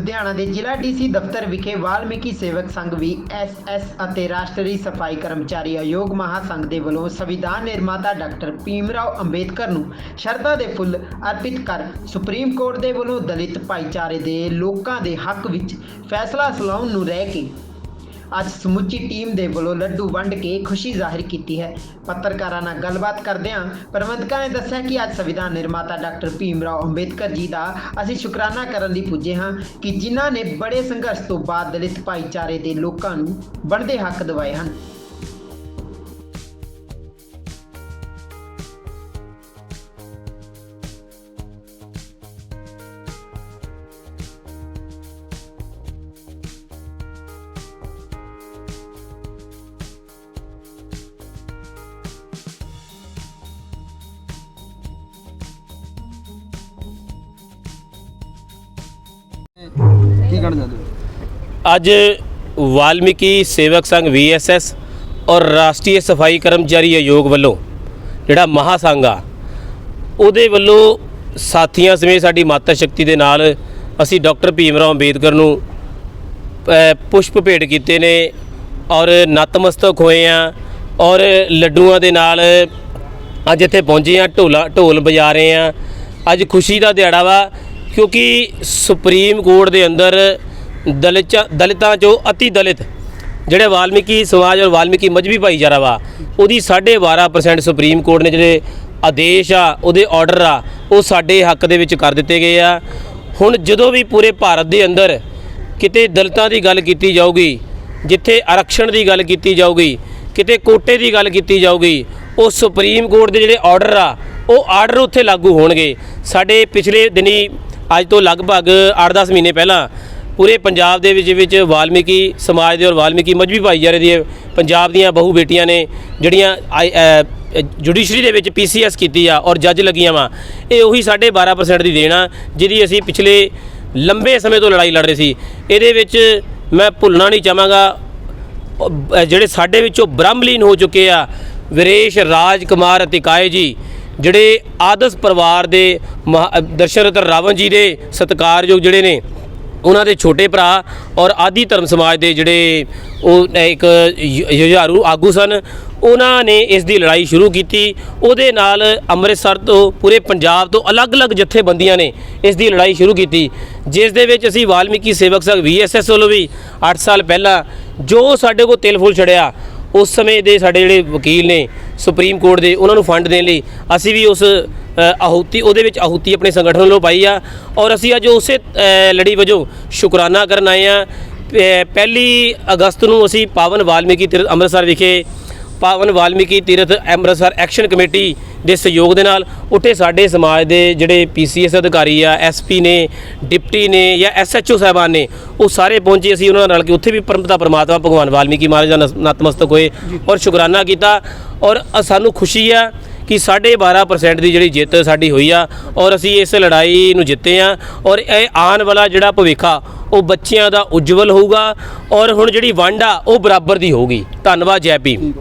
ਲੁਧਿਆਣਾ ਦੇ ਜ਼ਿਲ੍ਹਾ ਡੀਸੀ ਦਫ਼ਤਰ ਵਿਖੇ ਵਾਲਮੀਕੀ ਸੇਵਕ ਸੰਘ ਵੀ ਐਸਐਸ ਅਤੇ ਰਾਸ਼ਟਰੀ ਸਫ਼ਾਈ ਕਰਮਚਾਰੀ ਆਯੋਗ ਮਹਾਸੰਘ ਦੇ ਵੱਲੋਂ ਸੰਵਿਧਾਨ ਨਿਰਮਾਤਾ ਡਾਕਟਰ ਭੀਮਰਾਓ ਅੰਬੇਦਕਰ ਨੂੰ ਸ਼ਰਧਾ ਦੇ ਫੁੱਲ ਅਰਪਿਤ ਕਰ ਸੁਪਰੀਮ ਕੋਰਟ ਦੇ ਵੱਲੋਂ ਦਲਿਤ ਭਾਈਚਾਰੇ ਦੇ ਲੋਕਾਂ ਦੇ ਹੱਕ ਵਿੱਚ ਫੈਸਲਾ ਸੁਣਾਉਣ ਨੂੰ ਰਹਿ ਕੇ ਅੱਜ ਸਮੁੱਚੀ ਟੀਮ ਦੇ ਵੱਲੋਂ ਲੱਡੂ ਵੰਡ ਕੇ ਖੁਸ਼ੀ ਜ਼ਾਹਿਰ ਕੀਤੀ ਹੈ। ਪੱਤਰਕਾਰਾਂ ਨਾਲ ਗੱਲਬਾਤ ਕਰਦਿਆਂ ਪ੍ਰਬੰਧਕਾਂ ਨੇ ਦੱਸਿਆ ਕਿ ਅੱਜ ਸੰਵਿਧਾਨ ਨਿਰਮਾਤਾ ਡਾਕਟਰ ਭੀਮ ਰਾਓ ਅੰਬੇਦਕਰ ਜੀ ਦਾ ਅਸੀਂ ਸ਼ੁਕਰਾਨਾ ਕਰਨ ਲਈ ਪੁੱਜੇ ਹਾਂ ਕਿ ਜਿਨ੍ਹਾਂ ਨੇ ਬੜੇ ਸੰਘਰਸ਼ ਤੋਂ ਬਾਅਦ ਦਲਿਤ ਭਾਈਚਾਰੇ ਦੇ ਲੋਕਾਂ ਨੂੰ ਬਣਦੇ ਹੱਕ ਦਿਵਾਏ ਹਨ। ਕੀ ਕਹਿਣਾ ਚਾਹੁੰਦੇ ਹੋ? ਅੱਜ ਵਾਲਮੀਕੀ ਸੇਵਕ ਸੰਘ ਵੀਐਸਐਸ ਔਰ ਰਾਸ਼ਟਰੀ ਸਫ਼ਾਈ ਕਰਮਚਾਰੀ ਆਯੋਗ ਵੱਲੋਂ ਜਿਹੜਾ ਮਹਾਸੰਘ ਆ ਉਹਦੇ ਵੱਲੋਂ ਸਾਥੀਆਂ ਸਮੇਤ ਸਾਡੀ ਮਾਤਾ ਸ਼ਕਤੀ ਦੇ ਨਾਲ ਅਸੀਂ ਡਾਕਟਰ ਭੀਮ ਰਾਓ ਅੰਬੇਦਕਰ ਨੂੰ ਅ, ਪੁਸ਼ਪ ਭੇਟ ਕੀਤੇ ਨੇ ਔਰ ਨਤਮਸਤਕ ਹੋਏ ਆ ਔਰ ਲੱਡੂਆਂ ਦੇ ਨਾਲ ਅੱਜ ਇੱਥੇ ਪਹੁੰਚੇ ਆ ਢੋਲਾ ਢੋਲ ਵਜਾ ਰਹੇ ਆ। ਅੱਜ ਖੁਸ਼ੀ ਦਾ ਦਿਹਾੜਾ ਵਾ ਕਿਉਂਕਿ ਸੁਪਰੀਮ ਕੋਰਟ ਦੇ ਅੰਦਰ ਦਲਿਤਾਂ ਦਲਿਤਾਂ ਚੋਂ ਅਤੀ ਦਲਿਤ ਜਿਹੜੇ ਵਾਲਮੀਕੀ ਸਮਾਜ ਔਰ ਵਾਲਮੀਕੀ ਮਜਬੀ ਭਾਈਚਾਰਾ ਵਾ, ਉਹਦੀ 12.5% ਸੁਪਰੀਮ ਕੋਰਟ ਨੇ ਜਿਹੜੇ ਆਦੇਸ਼ ਆ, ਉਹਦੇ ਆਰਡਰ ਆ, ਉਹ ਸਾਡੇ ਹੱਕ ਦੇ ਵਿੱਚ ਕਰ ਦਿੱਤੇ ਗਏ ਆ। ਹੁਣ ਜਦੋਂ ਵੀ ਪੂਰੇ ਭਾਰਤ ਦੇ ਅੰਦਰ ਕਿਤੇ ਦਲਿਤਾਂ ਦੀ ਗੱਲ ਕੀਤੀ ਜਾਊਗੀ, ਜਿੱਥੇ ਆਰਕਸ਼ਣ ਦੀ ਗੱਲ ਕੀਤੀ ਜਾਊਗੀ, ਕਿਤੇ ਕੋਟੇ ਦੀ ਗੱਲ ਕੀਤੀ ਜਾਊਗੀ, ਉਹ ਸੁਪਰੀਮ ਕੋਰਟ ਦੇ ਜਿਹੜੇ ਆਰਡਰ ਆ, ਉਹ ਆਰਡਰ ਉੱਥੇ ਲਾਗੂ ਹੋਣਗੇ। ਸਾਡੇ ਪਿਛਲੇ ਦਿਨੀ ਅੱਜ ਤੋਂ ਲਗਭਗ 8-10 ਮਹੀਨੇ ਪਹਿਲਾਂ ਪੂਰੇ ਪੰਜਾਬ ਦੇ ਵਿੱਚ ਵਿੱਚ ਵਾਲਮੀਕੀ ਸਮਾਜ ਦੇ ਔਰ ਵਾਲਮੀਕੀ ਮਜਬੀ ਭਾਈਚਾਰੇ ਦੀ ਪੰਜਾਬ ਦੀਆਂ ਬਹੂ ਬੇਟੀਆਂ ਨੇ ਜਿਹੜੀਆਂ ਜੁਡੀਸ਼ਰੀ ਦੇ ਵਿੱਚ ਪੀਸੀਐਸ ਕੀਤੀ ਆ ਔਰ ਜੱਜ ਲੱਗੀਆਂ ਵਾ। ਇਹ ਉਹੀ ਸਾਢੇ 12% ਦੀ ਦੇਣਾ ਜਿਹਦੀ ਅਸੀਂ ਪਿਛਲੇ ਲੰਬੇ ਸਮੇਂ ਤੋਂ ਲੜਾਈ ਲੜ ਰਹੇ ਸੀ। ਇਹਦੇ ਵਿੱਚ ਮੈਂ ਭੁੱਲਣਾ ਨਹੀਂ ਚਾਹਾਂਗਾ। ਜਿਹੜੇ ਸਾਡੇ ਵਿੱਚੋਂ ਬ੍ਰਹਮਲੀਨ ਹੋ ਚੁੱਕੇ ਆ, ਵਿਰੇਸ਼ ਰਾਜ ਕੁਮਾਰ ਅਤੇ ਕਾਏ ਜੀ ਜਿਹੜੇ ਆਦਸ਼ ਪਰਿਵਾਰ ਦੇ ਮਹਾ- ਦਰਸ਼ਨਰਤਨ ਰਾਵਣ ਜੀ ਦੇ ਸਤਿਕਾਰਯੋਗ ਜਿਹੜੇ ਨੇ, ਉਹਨਾਂ ਦੇ ਛੋਟੇ ਭਰਾ ਔਰ ਆਦੀ ਧਰਮ ਸਮਾਜ ਦੇ ਜਿਹੜੇ ਉਹ ਇੱਕ ਯੁ- ਜੁਝਾਰੂ ਆਗੂ ਸਨ, ਉਹਨਾਂ ਨੇ ਇਸ ਦੀ ਲੜਾਈ ਸ਼ੁਰੂ ਕੀਤੀ। ਉਹਦੇ ਨਾਲ ਅੰਮ੍ਰਿਤਸਰ ਤੋਂ ਪੂਰੇ ਪੰਜਾਬ ਤੋਂ ਅਲੱਗ-ਅਲੱਗ ਜਥੇਬੰਦੀਆਂ ਨੇ ਇਸ ਦੀ ਲੜਾਈ ਸ਼ੁਰੂ ਕੀਤੀ। ਜਿਸ ਦੇ ਵਿੱਚ ਅਸੀਂ ਵਾਲਮੀਕੀ ਸੇਵਕ ਸੰਘ ਵੀਐਸਐਸ ਵੱਲੋਂ ਵੀ 8 ਸਾਲ ਪਹਿਲਾਂ ਜੋ ਸਾਡੇ ਕੋਲ ਤਿਲ ਫੁੱਲ ਛੜਿਆ, ਉਸ ਸਮੇਂ ਦੇ ਸਾਡੇ ਜਿਹੜੇ ਵਕੀਲ ਨੇ ਸੁਪਰੀਮ ਕੋਰਟ ਦੇ ਉਹਨਾਂ ਨੂੰ ਫੰਡ ਦੇਣ ਲਈ ਅਸੀਂ ਵੀ ਉਸ ਆਹੂਤੀ, ਉਹਦੇ ਵਿੱਚ ਆਹੂਤੀ ਆਪਣੇ ਸੰਗਠਨ ਵੱਲੋਂ ਪਾਈ ਆ ਔਰ ਅਸੀਂ ਅੱਜ ਉਸੇ ਲੜੀ ਵਜੋਂ ਸ਼ੁਕਰਾਨਾ ਕਰਨ ਆਏ ਆ। ਪਹਿਲੀ ਅਗਸਤ ਨੂੰ ਅਸੀਂ ਪਾਵਨ ਵਾਲਮੀਕੀ ਤੀਰਥ ਅੰਮ੍ਰਿਤਸਰ ਵਿਖੇ ਪਾਵਨ ਵਾਲਮੀਕੀ ਤੀਰਥ ਅੰਮ੍ਰਿਤਸਰ ਐਕਸ਼ਨ ਕਮੇਟੀ ਦੇ ਸਹਿਯੋਗ ਦੇ ਨਾਲ ਉੱਥੇ ਸਾਡੇ ਸਮਾਜ ਦੇ ਜਿਹੜੇ ਪੀਸੀਐਸ ਅਧਿਕਾਰੀ ਆ ਐਸਪੀ ਨੇ ਡਿਪਟੀ ਨੇ ਜਾਂ ਐਸਐਚਓ ਸਾਹਿਬਾਨ ਨੇ ਉਹ ਸਾਰੇ ਪਹੁੰਚੇ ਅਸੀਂ ਉਹਨਾਂ ਨਾਲ ਰਲ ਕੇ ਉੱਥੇ ਵੀ ਪਰਮਪਿਤਾ ਪਰਮਾਤਮਾ ਭਗਵਾਨ ਵਾਲਮੀਕੀ ਮਹਾਰਾਜ ਦਾ ਨਤਮਸਤਕ ਹੋਏ ਔਰ ਸ਼ੁਕਰਾਨਾ ਕੀਤਾ ਔਰ ਸਾਨੂੰ ਖੁਸ਼ੀ ਆ ਕਿ 12.5% ਦੀ ਜਿਹੜੀ ਜਿੱਤ ਸਾਡੀ ਹੋਈ ਆ ਔਰ ਅਸੀਂ ਇਸ ਲੜਾਈ ਨੂੰ ਜਿੱਤੇ ਆ ਔਰ ਇਹ ਆਉਣ ਵਾਲਾ ਜਿਹੜਾ ਭਵਿੱਖ ਆ, ਉਹ ਬੱਚਿਆਂ ਦਾ ਉਜਵਲ ਹੋਊਗਾ ਔਰ ਹੁਣ ਜਿਹੜੀ ਵੰਡ ਆ, ਉਹ ਬਰਾਬਰ ਦੀ ਹੋਊਗੀ। ਧੰਨਵਾਦ, ਜੈ ਭੀਮ।